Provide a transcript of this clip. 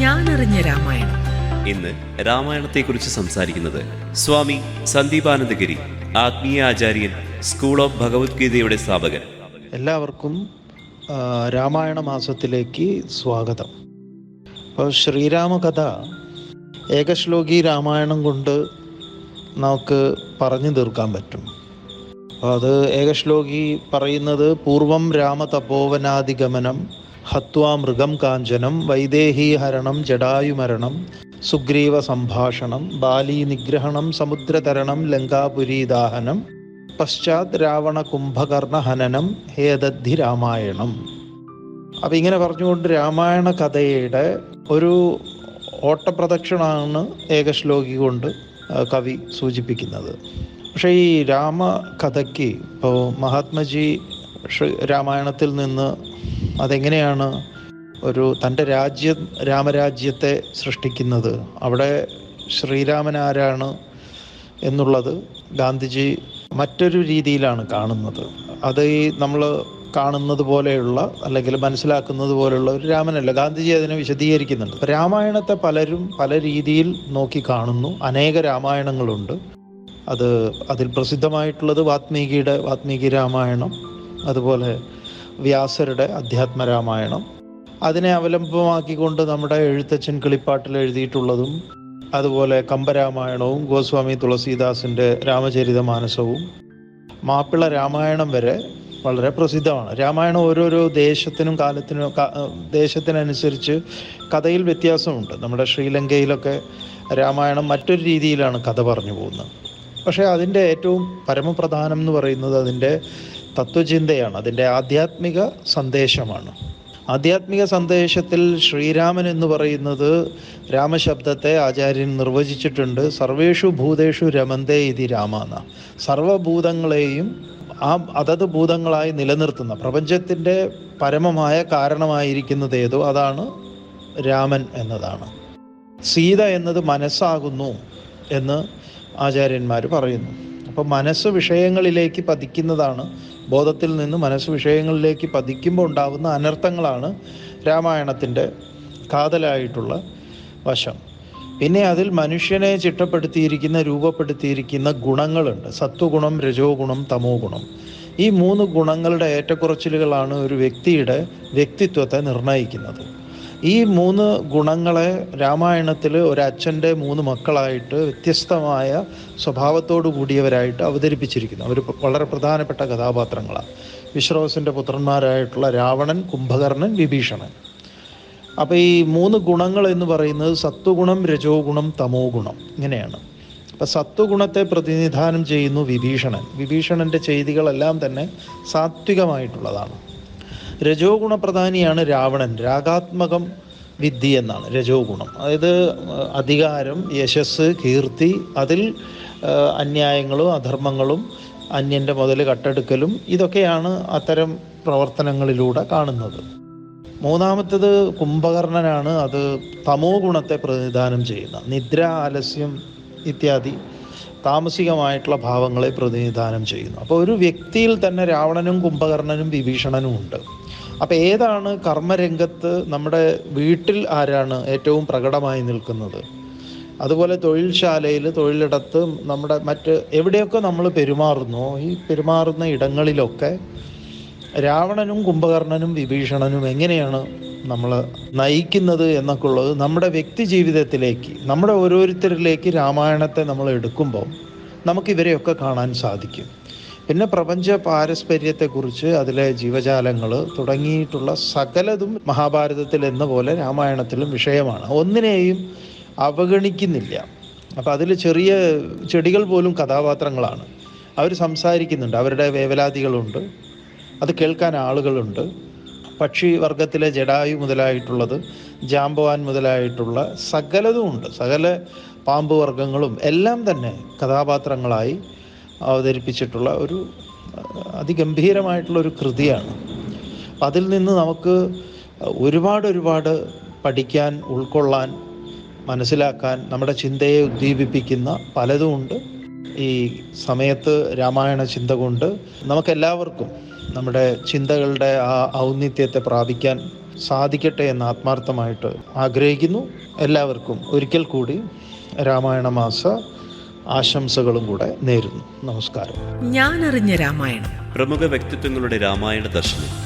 ഞാനറിഞ്ഞ രാമായണം. ഇന്ന് രാമായണത്തെക്കുറിച്ച് സംസാരിക്കുന്നത് സ്വാമി സന്ദീപാനന്ദഗിരി ആത്മീയ ആചാര്യൻ സ്കൂൾ ഓഫ് ഭഗവത്ഗീതയുടെ സ്ഥാപകൻ. എല്ലാവർക്കും രാമായണ മാസത്തിലേക്ക് സ്വാഗതം. അപ്പോൾ ശ്രീരാമകഥ ഏകശ്ലോകി രാമായണം കൊണ്ട് നമുക്ക് പറഞ്ഞു തീർക്കാൻ പറ്റും. അപ്പോൾ അത് ഏകശ്ലോകി പറയുന്നത് പൂർവം രാമതപോവനാദിഗമനം ഹത്വാ മൃഗം കാഞ്ചനം വൈദേഹീഹരണം ജടായുമരണം സുഗ്രീവ സംഭാഷണം ബാലി നിഗ്രഹണം സമുദ്രതരണം ലങ്കാപുരി ദാഹനം പശ്ചാത് രാവണ കുംഭകർണ ഹനനം ഹേദദ്ധി രാമായണം. അപ്പം ഇങ്ങനെ പറഞ്ഞുകൊണ്ട് രാമായണ കഥയുടെ ഒരു ഓട്ടപ്രദക്ഷിണമാണ് ഏകശ്ലോകി കൊണ്ട് കവി സൂചിപ്പിക്കുന്നത്. പക്ഷേ ഈ രാമകഥയ്ക്ക് ഇപ്പോൾ മഹാത്മജി രാമായണത്തിൽ നിന്ന് അതെങ്ങനെയാണ് ഒരു തന്റെ രാജ്യം രാമരാജ്യത്തെ സൃഷ്ടിക്കുന്നത്? അവിടെ ശ്രീരാമൻ ആരാണ് എന്നുള്ളത് ഗാന്ധിജി മറ്റൊരു രീതിയിലാണ് കാണുന്നത്. അത് ഈ നമ്മൾ കാണുന്നത് പോലെയുള്ള അല്ലെങ്കിൽ മനസ്സിലാക്കുന്നത് പോലെയുള്ള ഒരു രാമനല്ല. ഗാന്ധിജി അതിനെ വിശദീകരിക്കുന്നുണ്ട്. രാമായണത്തെ പലരും പല രീതിയിൽ നോക്കി കാണുന്നു. അനേക രാമായണങ്ങളുണ്ട്. അത് അതിൽ പ്രസിദ്ധമായിട്ടുള്ളത് വാത്മീകിയുടെ വാത്മീകി രാമായണം അതുപോലെ വ്യാസരുടെ അധ്യാത്മ രാമായണം അതിനെ അവലംബമാക്കിക്കൊണ്ട് നമ്മുടെ എഴുത്തച്ഛൻ കിളിപ്പാട്ടിൽ എഴുതിയിട്ടുള്ളതും അതുപോലെ കമ്പരാമായണവും ഗോസ്വാമി തുളസീദാസിന്റെ രാമചരിതമാനസവും മാപ്പിള രാമായണം വരെ വളരെ പ്രസിദ്ധമാണ്. രാമായണം ഓരോരോ ദേശത്തിനും കാലത്തിനും ദേശത്തിനനുസരിച്ച് കഥയിൽ വ്യത്യാസമുണ്ട്. നമ്മുടെ ശ്രീലങ്കയിലൊക്കെ രാമായണം മറ്റൊരു രീതിയിലാണ് കഥ പറഞ്ഞു പോകുന്നത്. പക്ഷേ അതിന്റെ ഏറ്റവും പരമപ്രധാനം എന്ന് പറയുന്നത് അതിന്റെ തത്വചിന്തയാണ്. അതിന്റെ ആധ്യാത്മിക സന്ദേശമാണ്. ആധ്യാത്മിക സന്ദേശത്തിൽ ശ്രീരാമൻ എന്ന് പറയുന്നത് രാമശബ്ദത്തെ ആചാര്യൻ നിർവചിച്ചിട്ടുണ്ട്. സർവേഷു ഭൂതേഷു രമന്തേ ഇതി രാമാന. സർവഭൂതങ്ങളെയും ആ അതത് ഭൂതങ്ങളായി നിലനിർത്തുന്ന പ്രപഞ്ചത്തിന്റെ പരമമായ കാരണമായിരിക്കുന്നത് ഏതോ? അതാണ് രാമൻ എന്നതാണ്. സീത എന്നത് മനസ്സാകുന്നു എന്ന് ആചാര്യന്മാർ പറയുന്നു. അപ്പോൾ മനസ്സ് വിഷയങ്ങളിലേക്ക് പതിക്കുന്നതാണ്. ബോധത്തിൽ നിന്ന് മനസ്സ് വിഷയങ്ങളിലേക്ക് പതിക്കുമ്പോൾ ഉണ്ടാകുന്ന അനർത്ഥങ്ങളാണ് രാമായണത്തിന്റെ കാതലായിട്ടുള്ള വശം. പിന്നെ അതിൽ മനുഷ്യനെ ചിട്ടപ്പെടുത്തിയിരിക്കുന്ന രൂപപ്പെടുത്തിയിരിക്കുന്ന ഗുണങ്ങളുണ്ട്. സത്വഗുണം രജോ ഗുണം തമോ ഗുണം ഈ മൂന്ന് ഗുണങ്ങളുടെ ഏറ്റക്കുറച്ചിലുകളാണ് ഒരു വ്യക്തിയുടെ വ്യക്തിത്വത്തെ നിർണയിക്കുന്നത് ഈ മൂന്ന് ഗുണങ്ങളെ രാമായണത്തിൽ ഒരച്ഛന്റെ മൂന്ന് മക്കളായിട്ട് വ്യത്യസ്തമായ സ്വഭാവത്തോടു കൂടിയവരായിട്ട് അവതരിപ്പിച്ചിരിക്കുന്നു. അവർ വളരെ പ്രധാനപ്പെട്ട കഥാപാത്രങ്ങളാണ്. വിശ്രവസിന്റെ പുത്രന്മാരായിട്ടുള്ള രാവണൻ കുംഭകർണൻ വിഭീഷണൻ. അപ്പോൾ ഈ മൂന്ന് ഗുണങ്ങൾ എന്ന് പറയുന്നത് സത്വഗുണം രജോ ഗുണം തമോ ഗുണം ഇങ്ങനെയാണ്. അപ്പം സത്വഗുണത്തെ പ്രതിനിധാനം ചെയ്യുന്നു വിഭീഷണൻ. വിഭീഷണന്റെ ചെയ്തികളെല്ലാം തന്നെ സാത്വികമായിട്ടുള്ളതാണ്. രജോ ഗുണപ്രധാനിയാണ് രാവണൻ. രാഗാത്മകം വിദ്യ എന്നാണ് രജോ ഗുണം അതായത് അധികാരം യശസ് കീർത്തി അതിൽ അന്യായങ്ങളും അധർമ്മങ്ങളും അന്യന്റെ മുതൽ കട്ടെടുക്കലും ഇതൊക്കെയാണ് അത്തരം പ്രവർത്തനങ്ങളിലൂടെ കാണുന്നത്. മൂന്നാമത്തത് കുംഭകർണനാണ് അത് തമോ ഗുണത്തെ പ്രതിനിധാനം ചെയ്യുന്ന. നിദ്ര ആലസ്യം ഇത്യാദി താമസികമായിട്ടുള്ള ഭാവങ്ങളെ പ്രതിനിധാനം ചെയ്യുന്നു. അപ്പോൾ ഒരു വ്യക്തിയിൽ തന്നെ രാവണനും കുംഭകർണനും വിഭീഷണനും ഉണ്ട്. അപ്പോൾ ഏതാണ് കർമ്മരംഗത്ത് നമ്മുടെ വീട്ടിൽ ആരാണ് ഏറ്റവും പ്രകടമായി നിൽക്കുന്നത്? അതുപോലെ തൊഴിൽശാലയിൽ തൊഴിലിടത്ത് നമ്മുടെ മറ്റ് എവിടെയൊക്കെ നമ്മൾ പെരുമാറുന്നു? ഈ പെരുമാറുന്ന ഇടങ്ങളിലൊക്കെ രാവണനും കുംഭകർണനും വിഭീഷണനും എങ്ങനെയാണ് നമ്മൾ നയിക്കുന്നത് എന്നൊക്കെ ഉള്ളത് നമ്മുടെ വ്യക്തി ജീവിതത്തിലേക്ക് നമ്മുടെ ഓരോരുത്തരിലേക്ക് രാമായണത്തെ നമ്മൾ എടുക്കുമ്പോൾ നമുക്ക് ഇവരെയൊക്കെ കാണാൻ സാധിക്കും. പിന്നെ പ്രപഞ്ച പാരസ്പര്യത്തെക്കുറിച്ച് അതിലെ ജീവജാലങ്ങൾ തുടങ്ങിയിട്ടുള്ള സകലതും മഹാഭാരതത്തിൽ എന്ന പോലെ രാമായണത്തിലും വിഷയമാണ്. ഒന്നിനെയും അവഗണിക്കുന്നില്ല. അപ്പം അതിൽ ചെറിയ ചെടികൾ പോലും കഥാപാത്രങ്ങളാണ്. അവർ സംസാരിക്കുന്നുണ്ട്. അവരുടെ വേവലാതികളുണ്ട്. അത് കേൾക്കാൻ ആളുകളുണ്ട്. പക്ഷി വർഗത്തിലെ ജഡായു മുതലായിട്ടുള്ളത് ജാമ്പവാൻ മുതലായിട്ടുള്ള സകലതും ഉണ്ട്. സകല പാമ്പ് വർഗങ്ങളും എല്ലാം തന്നെ കഥാപാത്രങ്ങളായി അവതരിപ്പിച്ചിട്ടുള്ള ഒരു അതിഗംഭീരമായിട്ടുള്ളൊരു കൃതിയാണ്. അതിൽ നിന്ന് നമുക്ക് ഒരുപാട് ഒരുപാട് പഠിക്കാൻ ഉൾക്കൊള്ളാൻ മനസ്സിലാക്കാൻ നമ്മുടെ ചിന്തയെ ഉദ്ദീപിപ്പിക്കുന്ന പലതുമുണ്ട് ഈ സമയത്ത് രാമായണ ചിന്ത കൊണ്ട് നമുക്കെല്ലാവർക്കും നമ്മുടെ ചിന്തകളുടെ ആ ഔന്നിത്യത്തെ പ്രാപിക്കാൻ സാധിക്കട്ടെ എന്ന് ആത്മാർത്ഥമായിട്ട് ആഗ്രഹിക്കുന്നു. എല്ലാവർക്കും ഒരിക്കൽ കൂടി രാമായണ മാസ ആശംസകളും കൂടെ നേരുന്നു. നമസ്കാരം. ഞാനറിഞ്ഞ രാമായണം. പ്രമുഖ വ്യക്തിത്വങ്ങളുടെ രാമായണ ദർശനം.